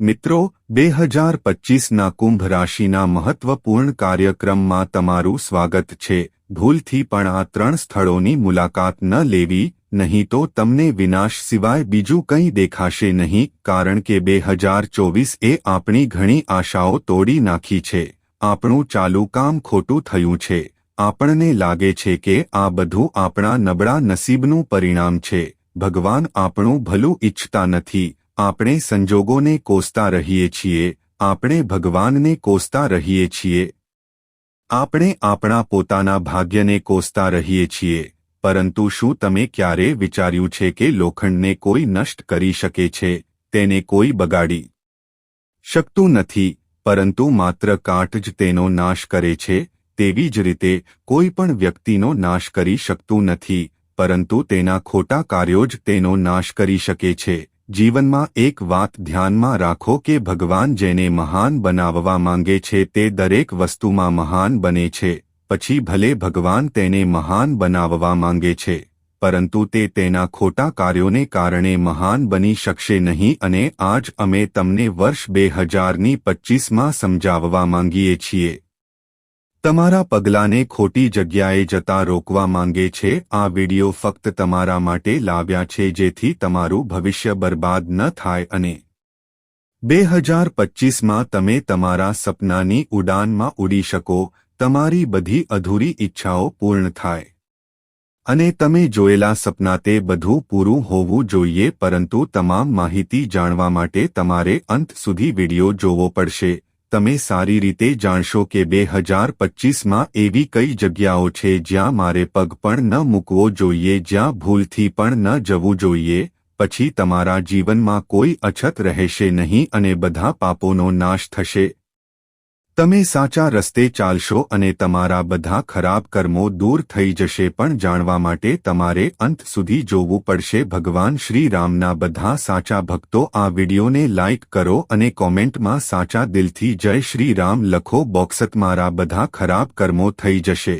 મિત્રો, બે હજાર પચીસના કુંભ રાશિના મહત્વપૂર્ણ કાર્યક્રમમાં તમારું સ્વાગત છે. ભૂલથી પણ આ ત્રણ સ્થળોની મુલાકાત ન લેવી, નહીં તો તમને વિનાશ સિવાય બીજું કંઈ દેખાશે નહીં, કારણ કે બે હજાર ચોવીસ એ આપણી ઘણી આશાઓ તોડી નાખી છે. આપણું ચાલુ કામ ખોટું થયું છે. આપણને લાગે છે કે આ બધું આપણા નબળા નસીબનું પરિણામ છે. ભગવાન આપણું ભલું ઇચ્છતા નથી. આપણે સંજોગોને કોસતા રહીએ છીએ, આપણે ભગવાનને કોસતા રહીએ છીએ. આપણે આપણા પોતાના ભાગ્યને કોસતા રહીએ છીએ, પરંતુ શું તમે ક્યારે વિચાર્યું છે કે લોખંડને કોઈ નષ્ટ કરી શકે છે, તેને કોઈ બગાડી શકતું નથી, પરંતુ માત્ર કાટ જ તેનો નાશ કરે છે, તેવી જ રીતે કોઈ પણ વ્યક્તિનો નાશ કરી શકતું નથી, પરંતુ તેના ખોટા કાર્યો જ તેનો નાશ કરી શકે છે. જીવનમાં એક વાત ધ્યાનમાં રાખો કે ભગવાન જેને મહાન બનાવવા માંગે છે તે દરેક વસ્તુમાં મહાન બને છે, પછી ભલે ભગવાન તેને મહાન બનાવવા માંગે છે, પરંતુ તે તેના ખોટા કાર્યોને કારણે મહાન બની શકશે નહીં અને આજ અમે તમને વર્ષ બે હજારની પચ્ચીસમાં સમજાવવા માંગીએ છીએ. તમારા પગલાંને ખોટી જગ્યાએ જતા રોકવા માંગે છે, આ વિડિયો ફક્ત તમારા માટે લાવ્યા છે જેથી તમારું ભવિષ્ય બરબાદ ન થાય અને બે હજાર પચ્ચીસમાં તમે તમારા સપનાની ઉડાનમાં ઉડી શકો, તમારી બધી અધૂરી ઈચ્છાઓ પૂર્ણ થાય. અને તમે જોયેલા સપના તે બધું પૂરું હોવું જોઈએ, પરંતુ તમામ માહિતી જાણવા માટે તમારે અંત સુધી વિડિયો જોવો પડશે. તમે સારી રીતે જાણશો કે બે હજાર પચ્ચીસમાં એવી કઈ જગ્યાઓ છે જ્યાં મારે પગ પણ ન મૂકવો જોઈએ, જ્યાં ભૂલથી પણ ન જવું જોઈએ, પછી તમારા જીવનમાં કોઈ અછત રહેશે નહીં અને બધા પાપોનો નાશ થશે. તમે સાચા રસ્તે ચાલશો અને તમારા બધા ખરાબ કર્મો દૂર થઈ જશે પણ જાણવા માટે તમારે અંત સુધી જોવું પડશે. ભગવાન શ્રી રામના બધા સાચા ભક્તો આ વિડિયોને લાઇક કરો અને કોમેન્ટમાં સાચા દિલથી જય શ્રી રામ લખો. બોક્સત મારા બધા ખરાબ કર્મો થઈ જશે.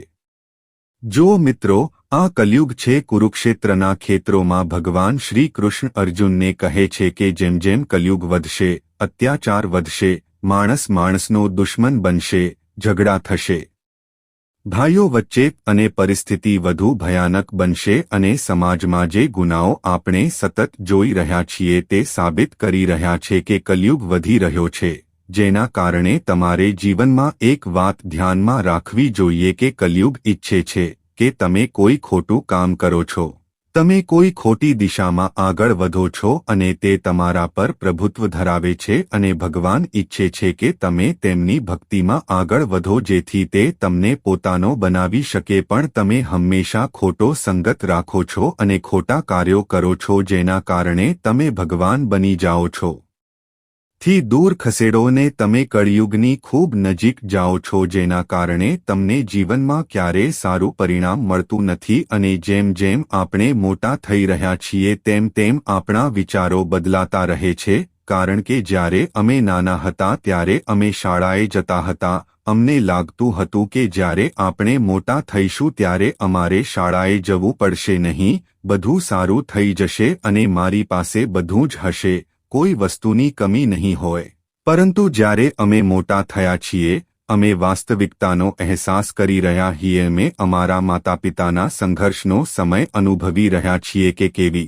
જો મિત્રો, આ કલયુગ છે કુરુક્ષેત્રના ખેતરોમાં ભગવાન શ્રી કૃષ્ણ અર્જુનને કહે છે કે જેમ જેમ કલયુગ વધશે, અત્યાચાર વધશે માણસ માણસનો દુશ્મન બનશે, ઝઘડા થશે. ભાઈઓ વચ્ચે અને પરિસ્થિતિ વધુ ભયાનક બનશે અને સમાજમાં જે ગુનાઓ આપણે સતત જોઈ રહ્યા છીએ તે સાબિત કરી રહ્યા છે કે કલયુગ વધી રહ્યો છે, જેના કારણે તમારે જીવનમાં એક વાત ધ્યાનમાં રાખવી જોઈએ કે કલયુગ ઈચ્છે છે કે તમે કોઈ ખોટું કામ કરો છો. તમે કોઈ ખોટી દિશામાં આગળ વધો છો અને તે તમારા પર પ્રભુત્વ ધરાવે છે અને ભગવાન ઈચ્છે છે કે તમે તેમની ભક્તિમાં આગળ વધો જેથી તે તમને પોતાનો બનાવી શકે પણ તમે હંમેશા ખોટો સંગત રાખો છો અને ખોટા કાર્યો કરો છો જેના કારણે તમે ભગવાન બની જાઓ છો. થી દૂર ખસેડોને તમે કળિયુગની ખૂબ નજીક જાઓ છો જેના કારણે તમને જીવનમાં ક્યારેય સારું પરિણામ મળતું નથી અને જેમ જેમ આપણે મોટા થઈ રહ્યા છીએ તેમ તેમ આપણા વિચારો બદલાતા રહે છે, કારણ કે જ્યારે અમે નાના હતા ત્યારે અમે શાળાએ જતા હતા, અમને લાગતું હતું કે જ્યારે આપણે મોટા થઈશું ત્યારે અમારે શાળાએ જવું પડશે નહીં, બધું સારું થઈ જશે અને મારી પાસે બધું જ હશે. કોઈ વસ્તુની કમી નહીં હોય. પરંતુ જ્યારે અમે મોટા થયા છીએ, અમે વાસ્તવિકતાનો અહેસાસ કરી રહ્યા છીએ, અમે અમારા માતાપિતાના સંઘર્ષનો સમય અનુભવી રહ્યા છીએ કે કેવી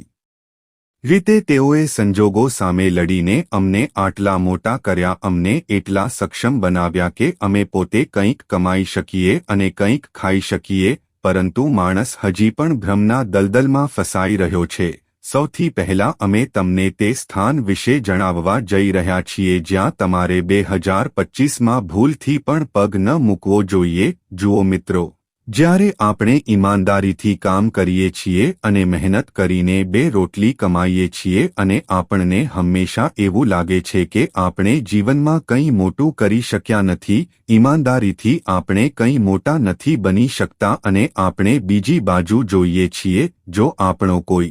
રીતે તેઓએ સંજોગો સામે લડીને અમને આટલા મોટા કર્યા, અમને એટલા સક્ષમ બનાવ્યા કે અમે પોતે કંઈક કમાઈ શકીએ અને કંઈક ખાઈ શકીએ, પરંતુ માણસ હજી પણ ભ્રમના દલદલમાં ફસાઈ રહ્યો છે. સૌથી પહેલા અમે તમને તે સ્થાન વિશે જણાવવા જઈ રહ્યા છીએ જ્યાં તમારે બે હજાર પચ્ચીસમાં ભૂલથી પણ પગ ન મૂકવો જોઈએ, જુઓ મિત્રો. જ્યારે આપણે ઈમાનદારીથી કામ કરીએ છીએ અને મહેનત કરીને બે રોટલી કમાઈએ છીએ અને આપણને હંમેશા એવું લાગે છે કે આપણે જીવનમાં કંઈ મોટું કરી શક્યા નથી, ઈમાનદારીથી આપણે કંઈ મોટા નથી બની શકતા અને આપણે બીજી બાજુ જોઈએ છીએ, જો આપણો કોઈ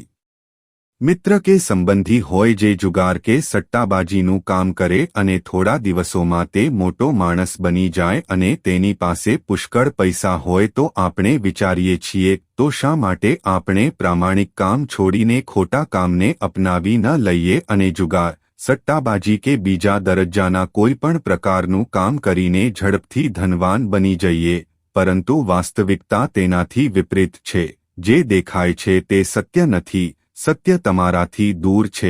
મિત્ર કે સંબંધી હોય જે જુગાર કે સટ્ટાબાજીનું કામ કરે અને થોડા દિવસોમાં તે મોટો માણસ બની જાય અને તેની પાસે પુષ્કળ પૈસા હોય તો આપણે વિચારીએ છીએ, તો શા માટે આપણે પ્રામાણિક કામ છોડીને ખોટા કામને અપનાવી ન લઈએ અને જુગાર, સટ્ટાબાજી કે બીજા દરજ્જાના કોઈપણ પ્રકારનું કામ કરીને ઝડપથી ધનવાન બની જઈએ, પરંતુ વાસ્તવિકતા તેનાથી વિપરીત છે, જે દેખાય છે તે સત્ય નથી. સત્ય તમારાથી દૂર છે.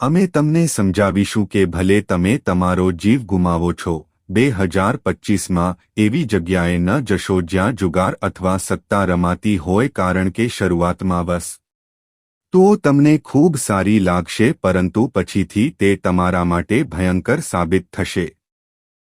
અમે તમને સમજાવીશું કે ભલે તમે તમારો જીવ ગુમાવો છો બે હજાર પચીસમાં એવી જગ્યાએ ન જશો જ્યાં જુગાર અથવા સત્તા રમાતી હોય કારણ કે શરૂઆતમાં બસ તો તમને ખૂબ સારી લાગશે પરંતુ પછીથી તે તમારા માટે ભયંકર સાબિત થશે.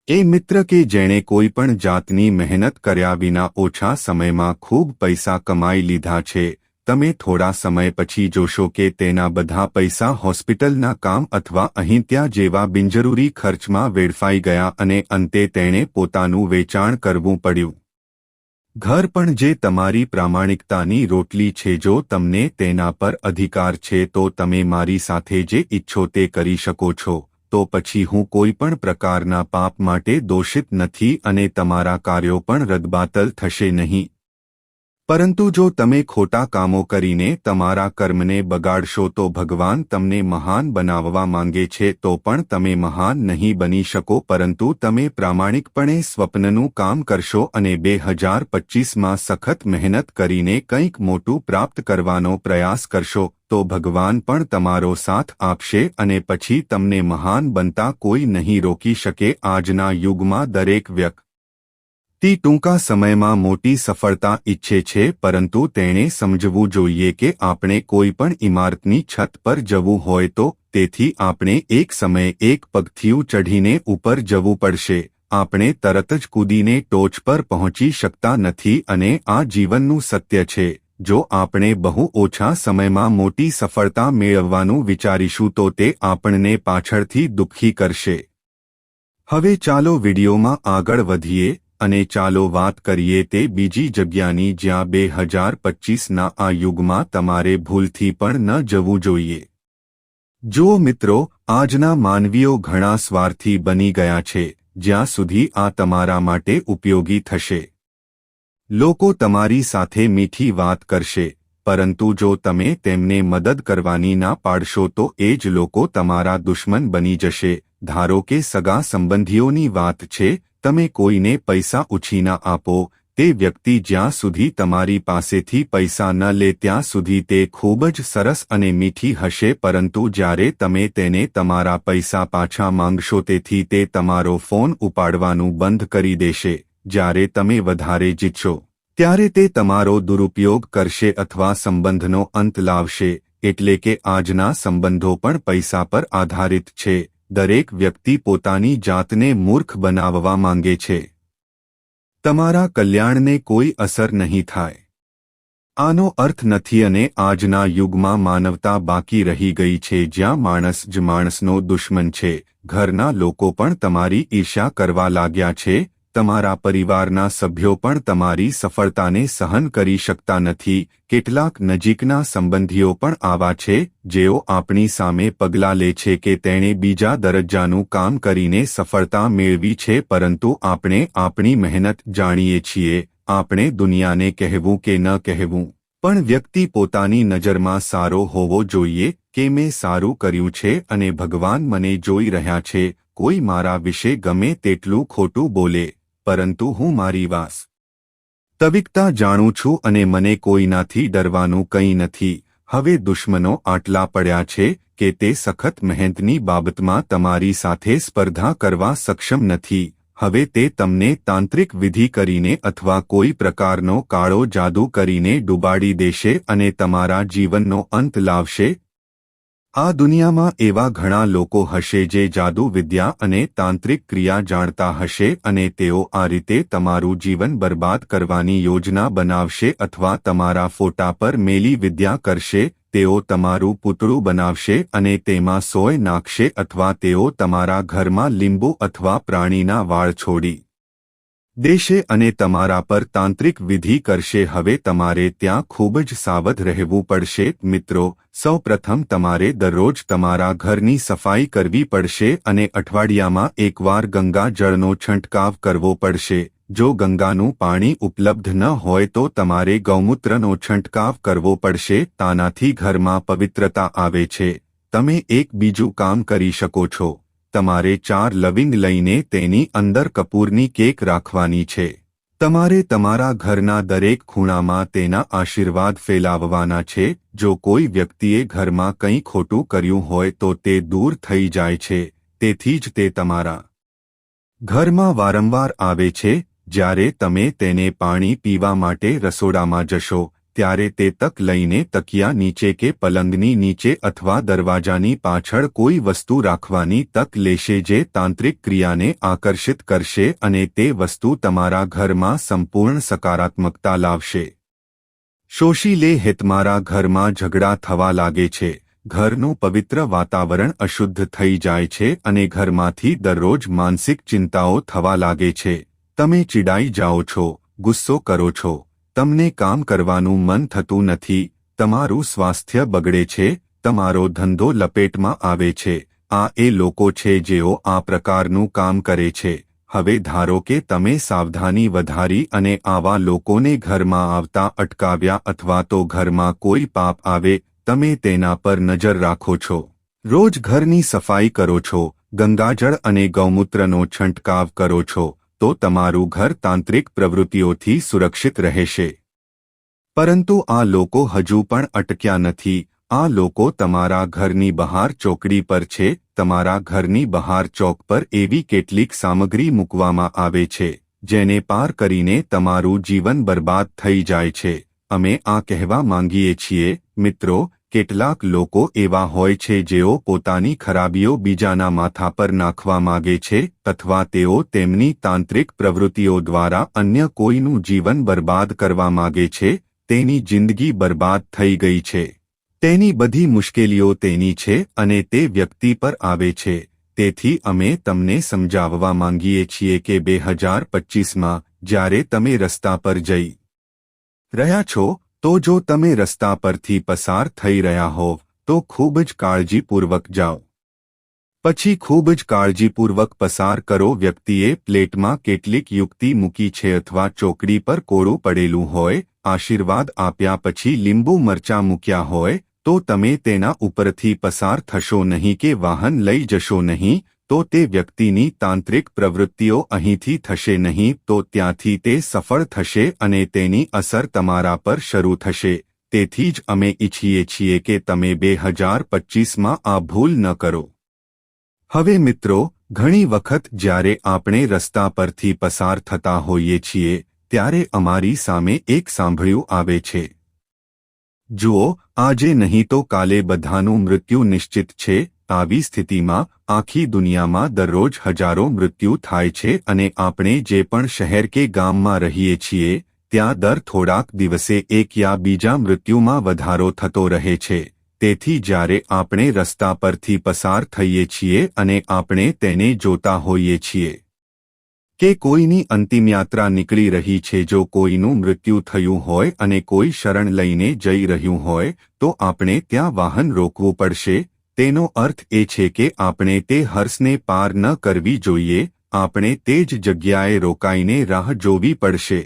એ મિત્ર કે જેણે કોઈ પણ જાતની મહેનત કર્યા વિના ઓછા સમયમાં ખૂબ પૈસા કમાઈ લીધા છે તમે થોડા સમય પછી જોશો કે તેના બધા પૈસા હોસ્પિટલના કામ અથવા અહીં ત્યાં જેવા બિનજરૂરી ખર્ચમાં વેડફાઈ ગયા અને અંતે તેણે પોતાનું વેચાણ કરવું પડ્યું. ઘર પણ જે તમારી પ્રામાણિકતાની રોટલી છે જો તમને તેના પર અધિકાર છે તો તમે મારી સાથે જે ઈચ્છો તે કરી શકો છો, તો પછી હું કોઈ પણ પ્રકારના પાપ માટે દોષિત નથી અને તમારા કાર્યો પણ રદબાતલ થશે નહીં. પરંતુ જો તમે ખોટા કામો કરીને તમારા કર્મને બગાડશો તો ભગવાન તમને મહાન બનાવવા માંગે છે તો પણ તમે મહાન નહીં બની શકો પરંતુ તમે પ્રામાણિકપણે સ્વપ્નનું કામ કરશો અને બે હજાર પચ્ચીસમાં સખત મહેનત કરીને કંઈક મોટું પ્રાપ્ત કરવાનો પ્રયાસ કરશો, તો ભગવાન પણ તમારો સાથ આપશે અને પછી તમને મહાન બનતા કોઈ નહીં રોકી શકે આજના યુગમાં દરેક વ્યક્તિ તે ટૂંકા સમયમાં મોટી સફળતા ઈચ્છે છે, પરંતુ તેણે સમજવું જોઈએ કે આપણે કોઈ પણ ઇમારતની છત પર જવું હોય તો તેથી આપણે એક સમયે એક પગથિયું ચઢીને ઉપર જવું પડશે. આપણે તરત જ કૂદીને ટોચ પર પહોંચી શકતા નથી અને આ જીવનનું સત્ય છે. જો આપણે બહુ ઓછા સમયમાં મોટી સફળતા મેળવવાનું વિચારીશું તો તે આપણને પાછળથી દુઃખી કરશે. હવે ચાલો વિડીયોમાં આગળ વધીએ. અને ચાલો વાત કરીએ તે બીજી જગ્યાની જ્યાં બે હજાર પચ્ચીસના આ યુગમાં તમારે ભૂલથી પણ ન જવું જોઈએ. જો મિત્રો, આજના માનવીઓ ઘણા સ્વાર્થી બની ગયા છે, જ્યાં સુધી આ તમારા માટે ઉપયોગી થશે. લોકો તમારી સાથે મીઠી વાત કરશે, પરંતુ જો તમે તેમને મદદ કરવાની ના પાડશો તો એ જ લોકો તમારા દુશ્મન બની જશે ધારો કે સગા સંબંધીઓની વાત છે, તમે કોઈને પૈસા ઉછીના આપો, તે વ્યક્તિ જ્યાં સુધી તમારી પાસેથી પૈસા ન લે ત્યાં સુધી તે ખૂબ જ સરસ અને મીઠી હશે પરંતુ જ્યારે તમે તેને તમારા પૈસા પાછા માંગશો તેથી તે તમારો ફોન ઉપાડવાનું બંધ કરી દેશે, જ્યારે તમે વધારે જીતશો. ત્યારે તે તમારો દુરુપયોગ કરશે અથવા સંબંધનો અંત લાવશે, એટલે કે આજના સંબંધો પણ પૈસા પર આધારિત છે. દરેક વ્યક્તિ પોતાની જાતને મૂર્ખ બનાવવા માંગે છે. તમારા કલ્યાણને કોઈ અસર નહીં થાય. આનો અર્થ નથી અને આજના યુગમાં માનવતા બાકી રહી ગઈ છે જ્યાં માણસ જ માણસનો દુશ્મન છે. ઘરના લોકો પણ તમારી ઈર્ષ્યા કરવા લાગ્યા છે તમારા પરિવારના સભ્યો પણ તમારી સફળતાને સહન કરી શકતા નથી. કેટલાક નજીકના સંબંધીઓ પણ આવા છે, જેઓ આપણી સામે પગલાં લે છે કે તેણે બીજા દરજ્જાનું કામ કરીને સફળતા મેળવી છે, પરંતુ આપણે આપણી મહેનત જાણીએ છીએ. આપણે દુનિયાને કહેવું કે ન કહેવું. પણ વ્યક્તિ પોતાની નજરમાં સારો હોવો જોઈએ, કે મેં સારું કર્યું છે અને ભગવાન મને જોઈ રહ્યા છે. કોઈ મારા વિશે ગમે તેટલું ખોટું બોલે. પરંતુ હું મારી વાસ તવિકતા જાણું છું અને મને કોઈનાથી ડરવાનું કંઈ નથી. હવે દુશ્મનો આટલા પડ્યા છે કે તે સખત મહેનતની બાબતમાં તમારી સાથે સ્પર્ધા કરવા સક્ષમ નથી. હવે તે તમને તાંત્રિક વિધિ કરીને અથવા કોઈ પ્રકારનો કાળો જાદુ કરીને ડૂબાડી દેશે અને તમારા જીવનનો અંત લાવશે. આ દુનિયામાં એવા ઘણા લોકો હશે જે જાદુ વિદ્યા અને તાંત્રિક ક્રિયા જાણતા હશે અને તેઓ આ રીતે તમારું જીવન બરબાદ કરવાની યોજના બનાવશે અથવા તમારા ફોટા પર મેલી વિદ્યા કરશે, તેઓ તમારું પુતળું બનાવશે અને તેમાં સોય નાખશે અથવા તેઓ તમારા ઘરમાં લીંબુ અથવા પ્રાણીના વાળ છોડી. દેશે અને તમારા પર તાંત્રિક વિધિ કરશે. હવે તમારે ત્યાં ખૂબ જ સાવધ રહેવું પડશે. મિત્રો સૌ પ્રથમ તમારે દરરોજ તમારા ઘરની સફાઈ કરવી પડશે અને અઠવાડિયામાં એકવાર ગંગા જળનો છંટકાવ કરવો પડશે. જો ગંગાનું પાણી ઉપલબ્ધ ન હોય તો તમારે ગૌમૂત્રનો છંટકાવ કરવો પડશે. તાનાથી ઘરમાં પવિત્રતા આવે છે. તમે એક બીજું કામ કરી શકો છો. તમારે ચાર લવિંગ લઈને તેની અંદર કપૂરની કેક રાખવાની છે. તમારે તમારા ઘરના દરેક ખૂણામાં તેના આશીર્વાદ ફેલાવવાના છે. જો કોઈ વ્યક્તિએ ઘરમાં કંઈ ખોટું કર્યું હોય તો તે દૂર થઈ જાય છે. તેથી જ તે તમારા ઘરમાં વારંવાર આવે છે. જ્યારે તમે તેને પાણી પીવા માટે રસોડામાં જશો ત્યારે તે તક લઈને તકિયા નીચે કે પલંગની નીચે અથવા દરવાજાની પાછળ કોઈ વસ્તુ રાખવાની તક લેશે જે તાંત્રિક ક્રિયાને આકર્ષિત કરશે અને તે વસ્તુ તમારા ઘરમાં સંપૂર્ણ સકારાત્મકતા લાવશે. શોષી લે હેતમારા ઘરમાં ઝઘડા થવા લાગે છે. ઘરનું પવિત્ર વાતાવરણ અશુદ્ધ થઈ જાય છે અને ઘરમાંથી દરરોજ માનસિક ચિંતાઓ થવા લાગે છે. તમે ચીડાઈ જાઓ છો, ગુસ્સો કરો છો. તમને કામ કરવાનું મન થતું નથી, તમારું સ્વાસ્થ્ય બગડે છે, તમારો ધંધો લપેટમાં આવે છે, આ એ લોકો છે જેઓ આ પ્રકારનું કામ કરે છે. હવે ધારો કે તમે સાવધાની વધારી અને આવા લોકોને ઘરમાં આવતા અટકાવ્યા અથવા તો ઘરમાં કોઈ પાપ આવે, તમે તેના પર નજર રાખો છો. રોજ ઘરની સફાઈ કરો છો, ગંગાજળ અને ગૌમૂત્રનો છંટકાવ કરો છો તો તમારું ઘર તાંત્રિક પ્રવૃત્તિઓથી સુરક્ષિત રહેશે. પરંતુ આ લોકો હજુ પણ અટક્યા નથી. આ લોકો તમારા ઘરની બહાર ચોકડી પર છે. તમારા ઘરની બહાર ચોક પર એવી કેટલીક સામગ્રી મૂકવામાં આવે છે, જેને પાર કરીને તમારું જીવન બરબાદ થઈ જાય છે. અમે આ કહેવા માંગીએ છીએ, મિત્રો કેટલાક લોકો એવા હોય છે જેઓ પોતાની ખરાબીઓ બીજાના માથા પર નાખવા માગે છે અથવા તેઓ તેમની તાંત્રિક પ્રવૃત્તિઓ દ્વારા અન્ય કોઈનું જીવન બરબાદ કરવા માગે છે, તેની જિંદગી બરબાદ થઈ ગઈ છે. તેની બધી મુશ્કેલીઓ તેની છે અને તે વ્યક્તિ પર આવે છે. તેથી અમે તમને સમજાવવા માંગીએ છીએ કે બે હજાર પચ્ચીસમાં જ્યારે તમે રસ્તા પર જઈ રહ્યા છો તો જો તમે રસ્તા પરથી પસાર થઈ રહ્યા હોવ તો ખૂબ જ કાળજીપૂર્વક જાઓ. પછી ખૂબ જ કાળજીપૂર્વક પસાર કરો વ્યક્તિએ પ્લેટમાં કેટલીક યુક્તિ મૂકી છે અથવા ચોકડી પર કોળું પડેલું હોય, આશીર્વાદ આપ્યા પછી લીંબુ મરચાં મૂક્યા હોય, તો તમે તેના ઉપરથી પસાર થશો નહીં કે વાહન લઈ જશો નહીં તો તે વ્યક્તિની તાંત્રિક પ્રવૃત્તિઓ અહીંથી થશે નહીં, તો ત્યાંથી તે સફળ થશે અને તેની અસર તમારા પર શરૂ થશે. તેથી જ અમે ઈચ્છીએ છીએ કે તમે બે હજાર પચ્ચીસમાં આ ભૂલ ન કરો. હવે મિત્રો, ઘણી વખત જ્યારે આપણે રસ્તા પરથી પસાર થતા હોઈએ છીએ, ત્યારે અમારી સામે એક સાંભળ્યું આવે છે. જુઓ, આજે નહીં તો કાલે બધાનું મૃત્યુ નિશ્ચિત છે આવી સ્થિતિમાં આખી દુનિયામાં દરરોજ હજારો મૃત્યુ થાય છે અને આપણે જે પણ શહેર કે ગામમાં રહીએ છીએ, ત્યાં દર થોડાક દિવસે એક યા બીજા મૃત્યુમાં વધારો થતો રહે છે. તેથી જ્યારે આપણે રસ્તા પરથી પસાર થઈએ છીએ અને આપણે તેને જોતા હોઈએ છીએ કે કોઈની અંતિમયાત્રા નીકળી રહી છે, જો કોઈનું મૃત્યુ થયું હોય અને કોઈ શરણ લઈને જઈ રહ્યું હોય, તો આપણે ત્યાં વાહન રોકવું પડશે તેનો અર્થ એ છે કે આપણે તે હર્ષને પાર ન કરવી જોઈએ, આપણે તે જ જગ્યાએ રોકાઈને રાહ જોવી પડશે.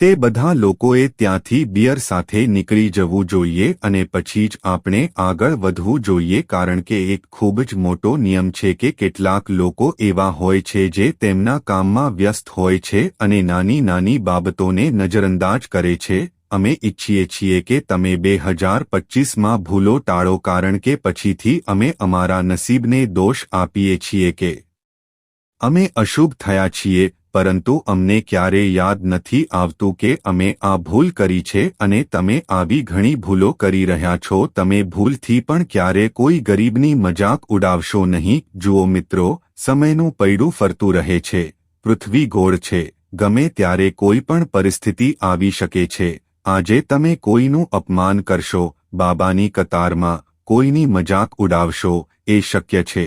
તે બધા લોકોએ ત્યાંથી બિયર સાથે નીકળી જવું જોઈએ અને પછી જ આપણે આગળ વધવું જોઈએ કારણ કે એક ખૂબ જ મોટો નિયમ છે કે કેટલાક લોકો એવા હોય છે જે તેમના કામમાં વ્યસ્ત હોય છે અને નાની નાની બાબતોને નજરઅંદાજ કરે છે. અમે ઈચ્છીએ છીએ કે તમે બે હજાર પચ્ચીસમાં ભૂલો ટાળો કારણ કે પછીથી અમે અમારા નસીબને દોષ આપીએ છીએ કે અમે અશુભ થયા છીએ, પરંતુ અમને ક્યારે યાદ નથી આવતું કે અમે આ ભૂલ કરી છે અને તમે આવી ઘણી ભૂલો કરી રહ્યા છો. તમે ભૂલથી પણ ક્યારે કોઈ ગરીબની મજાક ઉડાવશો નહીં. જુઓ મિત્રો, સમયનું પૈડું ફરતું રહે છે, પૃથ્વી ગોળ છે, ગમે ત્યારે કોઈ પણ પરિસ્થિતિ આવી શકે છે. આજે તમે કોઈનું અપમાન કરશો, બાબાની કતારમાં કોઈની મજાક ઉડાવશો, એ શક્ય છે.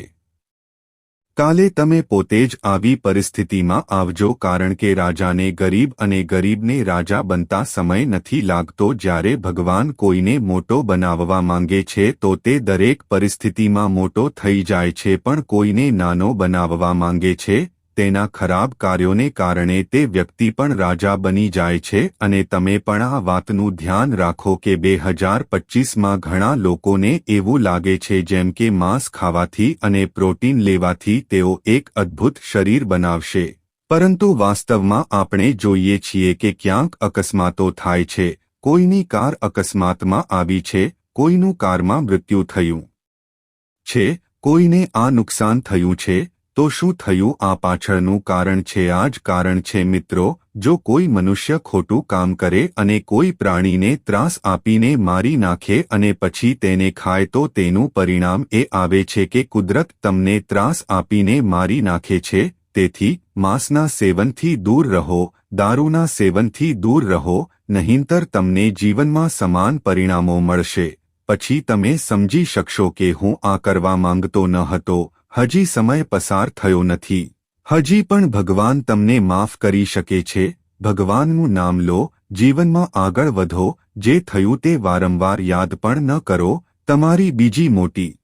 કાલે તમે પોતે જ આવી પરિસ્થિતિમાં આવજો કારણ કે રાજાને ગરીબ અને ગરીબને રાજા બનતા સમય નથી લાગતો જ્યારે ભગવાન કોઈને મોટો બનાવવા માંગે છે તો તે દરેક પરિસ્થિતિમાં મોટો થઈ જાય છે પણ કોઈને નાનો બનાવવા માંગે છે તેના ખરાબ કાર્યોને કારણે તે વ્યક્તિ પણ રાજા બની જાય છે અને તમે પણ આ વાતનું ધ્યાન રાખો કે બે હજાર પચીસમાં ઘણા લોકોને એવું લાગે છે જેમ કે માંસ ખાવાથી અને પ્રોટીન લેવાથી તેઓ એક અદ્ભુત શરીર બનાવશે. પરંતુ વાસ્તવમાં આપણે જોઈએ છીએ કે ક્યાંક અકસ્માતો થાય છે. કોઈની કાર અકસ્માતમાં આવી છે, કોઈનું કારમાં મૃત્યુ થયું છે, કોઈને આ નુકસાન થયું છે તો શું થયું? આ પાછળનું કારણ છે, આ જ કારણ છે, મિત્રો. જો કોઈ મનુષ્ય ખોટું કામ કરે અને કોઈ પ્રાણીને ત્રાસ આપીને મારી નાખે અને પછી તેને ખાય, તો તેનું પરિણામ એ આવે છે કે કુદરત તમને ત્રાસ આપીને મારી નાખે છે. તેથી, માંસના સેવનથી દૂર રહો, દારૂના સેવનથી દૂર રહો, નહીંતર તમને જીવનમાં સમાન પરિણામો મળશે. પછી તમે સમજી શકશો કે હું આ કરવા માંગતો ન હતો. હજી સમય પસાર થયો નથી. હજી પણ ભગવાન તમને માફ કરી શકે છે. ભગવાનનું નામ લો, જીવનમાં આગળ વધો, જે થયું તે વારંવાર યાદ પણ ન કરો, તમારી બીજી મોટી.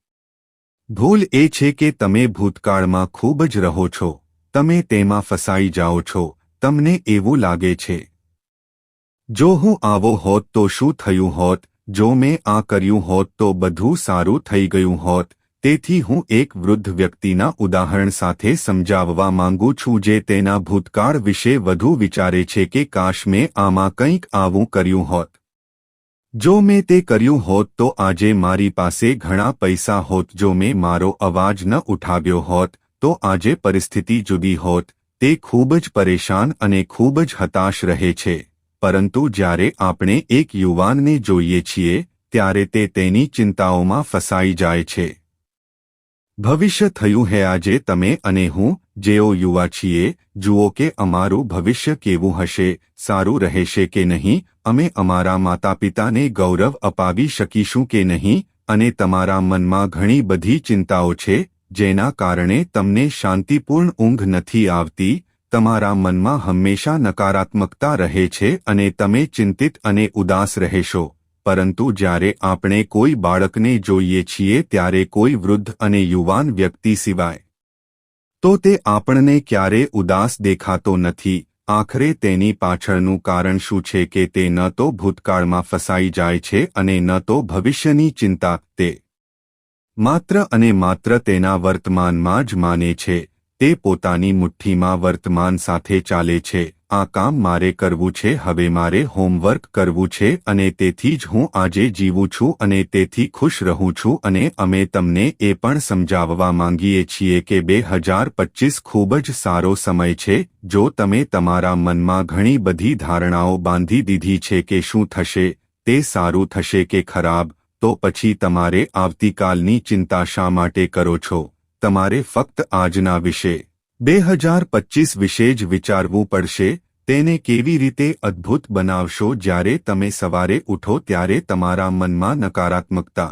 ભૂલ એ છે કે તમે ભૂતકાળમાં ખૂબ જ રહો છો. તમે તેમાં ફસાઈ જાઓ છો. તમને એવું લાગે છે. જો હું આવો હોત તો શું થયું હોત? જો મેં આ કર્યું હોત તો બધું સારું થઈ ગયું હોત. તેથી હું એક વૃદ્ધ વ્યક્તિના ઉદાહરણ સાથે સમજાવવા માંગુ છું જે તેના ભૂતકાળ વિશે વધુ વિચારે છે કે કાશ મેં આમાં કંઈક આવું કર્યું હોત. જો મેં તે કર્યું હોત તો આજે મારી પાસે ઘણા પૈસા હોત. જો મેં મારો અવાજ ન ઉઠાવ્યો હોત તો આજે પરિસ્થિતિ જુદી હોત. તે ખૂબ જ પરેશાન અને ખૂબ જ હતાશ રહે છે. પરંતુ જ્યારે આપણે એક યુવાનને જોઈએ છીએ, ત્યારે તે તેની ચિંતાઓમાં ફસાઈ જાય છે. ભવિષ્ય થયું હે આજે તમે અને હું, જેઓ યુવા છીએ, જુઓ કે અમારું ભવિષ્ય કેવું હશે, સારું રહેશે કે નહીં, અમે અમારા માતાપિતાને ગૌરવ અપાવી શકીશું કે નહીં, અને તમારા મનમાં ઘણી બધી ચિંતાઓ છે, જેના કારણે તમને શાંતિપૂર્ણ ઊંઘ નથી આવતી, તમારા મનમાં હંમેશા નકારાત્મકતા રહે છે અને તમે ચિંતિત અને ઉદાસ રહેશો. પરંતુ જ્યારે આપણે કોઈ બાળકને જોઈએ છીએ ત્યારે કોઈ વૃદ્ધ અને યુવાન વ્યક્તિ સિવાય. તો તે આપણને ક્યારે ઉદાસ દેખાતો નથી. આખરે તેની પાછળનું કારણ શું છે કે તે ન તો ભૂતકાળમાં ફસાઈ જાય છે અને ન તો ભવિષ્યની ચિંતા તે માત્ર અને માત્ર તેના વર્તમાનમાં જ માને છે. તે પોતાની મુઠ્ઠીમાં વર્તમાન સાથે ચાલે છે. આ કામ મારે કરવું છે, હવે મારે હોમવર્ક કરવું છે અને તેથી જ હું આજે જીવું છું અને તેથી ખુશ રહું છું અને અમે તમને એ પણ સમજાવવા માંગીએ છીએ કે બે હજાર પચીસ ખૂબ જ સારો સમય છે, જો તમે તમારા મનમાં ઘણી બધી ધારણાઓ બાંધી દીધી છે કે શું થશે, તે સારું થશે કે ખરાબ, તો પછી તમારે આવતીકાલની ચિંતા શા માટે કરો છો? તમારે ફક્ત આજના વિશે બે હજાર પચીસ વિશે જ વિચારવું પડશે, તેને કેવી રીતે અદ્ભુત બનાવશો જ્યારે તમે સવારે ઉઠો ત્યારે તમારા મનમાં નકારાત્મકતા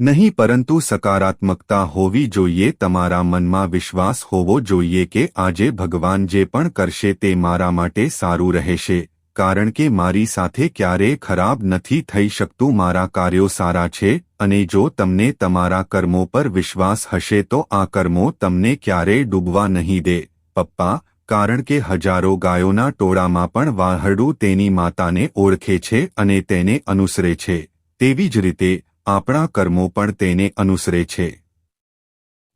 નહીં પરંતુ સકારાત્મકતા હોવી જોઈએ, તમારા મનમાં વિશ્વાસ હોવો જોઈએ કે આજે ભગવાન જે પણ કરશે તે મારા માટે સારું રહેશે. કારણ કે મારી સાથે ક્યારેય ખરાબ નથી થઈ શકતું, મારા કાર્યો સારા છે અને જો તમને તમારા કર્મો પર વિશ્વાસ હશે તો આ કર્મો તમને ક્યારેય ડૂબવા નહીં દે. પપ્પા, કારણ કે હજારો ગાયોના ટોળામાં પણ વાહરડું તેની માતાને ઓળખે છે અને તેને અનુસરે છે. તેવી જ રીતે, આપણા કર્મો પણ તેને અનુસરે છે.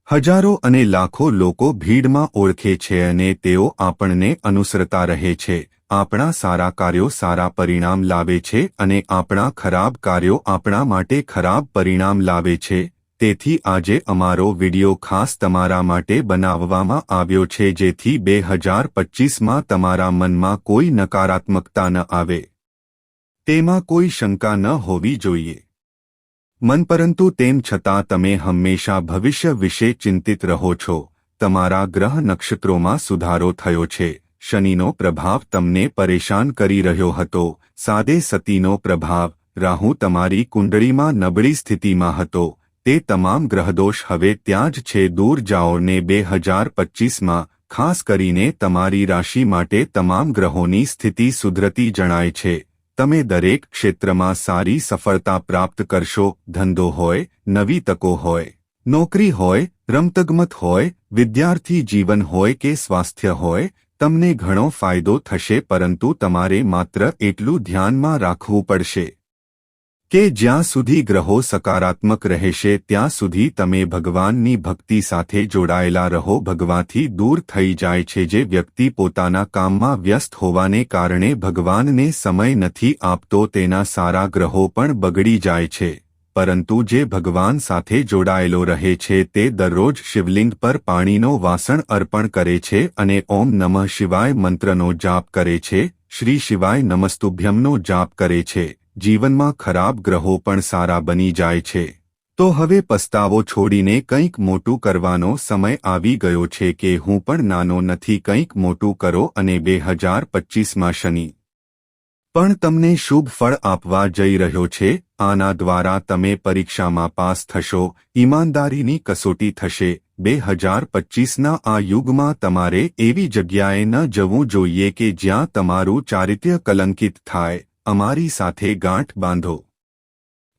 હજારો અને લાખો લોકો ભીડમાં ઓળખે છે અને તેઓ આપણને અનુસરતા રહે છે. આપણા સારા કાર્યો સારા પરિણામ લાવે છે અને આપણા ખરાબ કાર્યો આપણા માટે ખરાબ પરિણામ લાવે છે. તેથી આજે અમારો વિડિયો ખાસ તમારા માટે બનાવવામાં આવ્યો છે જેથી બે હજાર પચીસમાં તમારા મનમાં કોઈ નકારાત્મકતા ન આવે. તેમાં કોઈ શંકા ન હોવી જોઈએ. મન પરંતુ તેમ છતાં તમે હંમેશા ભવિષ્ય વિશે ચિંતિત રહો છો. તમારા ગ્રહ નક્ષત્રોમાં સુધારો થયો છે. શનિનો પ્રભાવ તમને પરેશાન કરી રહ્યો હતો. સાદે સતીનો પ્રભાવ, રાહુ તમારી કુંડળીમાં નબળી સ્થિતિમાં હતો. તે તમામ ગ્રહદોષ હવે ત્યાં જ છે. દૂર જાઓને બે હજાર પચીસમાં ખાસ કરીને તમારી રાશિ માટે તમામ ગ્રહોની સ્થિતિ સુધરતી જણાય છે. તમે દરેક ક્ષેત્રમાં સારી સફળતા પ્રાપ્ત કરશો, ધંધો હોય, નવી તકો હોય, નોકરી હોય, રમતગમત હોય, વિદ્યાર્થી જીવન હોય કે સ્વાસ્થ્ય હોય, તમને ઘણો ફાયદો થશે પરંતુ તમારે માત્ર એટલું ધ્યાનમાં રાખવું પડશે. કે જ્યાં સુધી ગ્રહો સકારાત્મક રહેશે, ત્યાં સુધી તમે ભગવાનની ભક્તિ સાથે જોડાયેલા રહો. ભગવાનથી દૂર થઈ જાય છે જે વ્યક્તિ પોતાના કામમાં વ્યસ્ત હોવાને કારણે ભગવાનને સમય નથી આપતો, તેના સારા ગ્રહો પણ બગડી જાય છે. પરંતુ જે ભગવાન સાથે જોડાયેલો રહે છે, તે દરરોજ શિવલિંગ પર પાણીનો વાસણ અર્પણ કરે છે અને ઓમ નમઃ શિવાય મંત્રનો જાપ કરે છે. શ્રી શિવાય નમસ્તુભ્યમનો જાપ કરે છે. જીવનમાં ખરાબ ગ્રહો પણ સારા બની જાય છે. તો હવે પસ્તાવો છોડીને કંઈક મોટું કરવાનો સમય આવી ગયો છે કે હું પણ નાનો નથી, કંઈક મોટું કરો અને બે હજાર પચ્ચીસમાં શનિ. પણ તમને શુભ ફળ આપવા જઈ રહ્યો છે, આના દ્વારા તમે પરીક્ષામાં પાસ થશો, ઈમાનદારીની કસોટી થશે બે હજાર પચ્ચીસના આ યુગમાં તમારે એવી જગ્યાએ ન જવું જોઈએ કે જ્યાં તમારું ચારિત્ર્ય કલંકિત થાય. અમારી સાથે ગાંઠ બાંધો.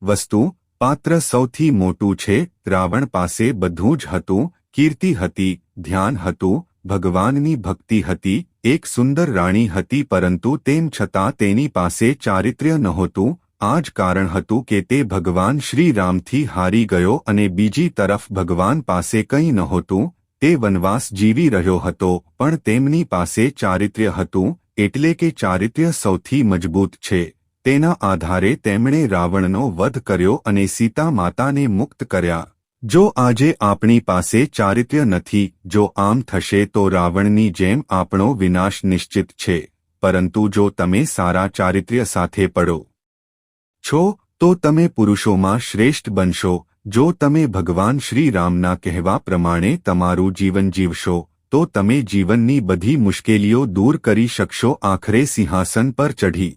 વસ્તુ, પાત્ર સૌથી મોટું છે, રાવણ પાસે બધું જ હતું, કીર્તિ હતી, ધ્યાન હતું, ભગવાનની ભક્તિ હતી, એક સુંદર રાણી હતી પરંતુ તેમ છતાં તેની પાસે ચારિત્ર્ય નહોતું, આ જ કારણ હતું કે તે ભગવાન શ્રીરામથી હારી ગયો અને બીજી તરફ ભગવાન પાસે કંઈ નહોતું, તે વનવાસ જીવી રહ્યો હતો, પણ તેમની પાસે ચારિત્ર્ય હતું એટલે કે ચારિત્ર્ય સૌથી મજબૂત છે. તેના આધારે તેમણે રાવણનો વધ કર્યો અને સીતા માતાને મુક્ત કર્યા. જો આજે આપણી પાસે ચારિત્ર્ય નથી, જો આમ થશે તો રાવણની જેમ આપણો વિનાશ નિશ્ચિત છે. પરંતુ જો તમે સારા ચારિત્ર્ય સાથે પડો, છો, તો તમે પુરુષોમાં શ્રેષ્ઠ બનશો. જો તમે ભગવાન શ્રીરામના કહેવા પ્રમાણે તમારું જીવન જીવશો તો તમે જીવનની બધી મુશ્કેલીઓ દૂર કરી શકશો. આખરે સિંહાસન પર ચઢી.